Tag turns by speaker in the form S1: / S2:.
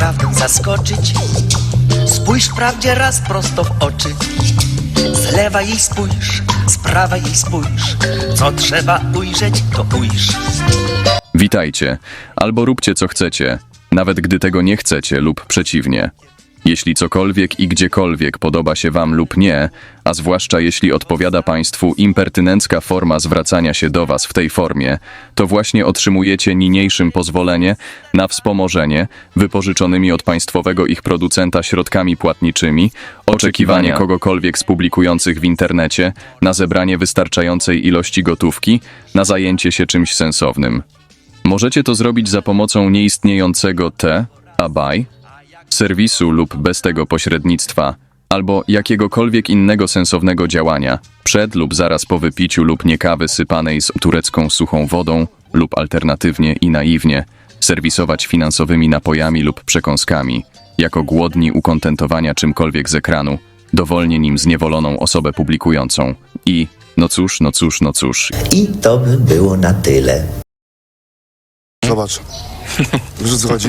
S1: prawdą zaskoczyć. Spójrz prawdzie raz prosto w oczy. Z lewa jej spójrz, z prawa jej spójrz. Co trzeba ujrzeć, to ujrz.
S2: Witajcie, albo róbcie co chcecie, nawet gdy tego nie chcecie lub przeciwnie. Jeśli cokolwiek i gdziekolwiek podoba się Wam lub nie, a zwłaszcza jeśli odpowiada Państwu impertynencka forma zwracania się do Was w tej formie, to właśnie otrzymujecie niniejszym pozwolenie na wspomożenie wypożyczonymi od państwowego ich producenta środkami płatniczymi, oczekiwanie kogokolwiek z publikujących w internecie na zebranie wystarczającej ilości gotówki, na zajęcie się czymś sensownym. Możecie to zrobić za pomocą nieistniejącego T, a buy, serwisu lub bez tego pośrednictwa, albo jakiegokolwiek innego sensownego działania, przed lub zaraz po wypiciu lub nie kawy sypanej z turecką suchą wodą, lub alternatywnie i naiwnie, serwisować finansowymi napojami lub przekąskami, jako głodni ukontentowania czymkolwiek z ekranu, dowolnie nim zniewoloną osobę publikującą. I, no cóż, no cóż, no cóż,
S3: I to by było na tyle.
S4: Zobacz. Wiesz o co chodzi?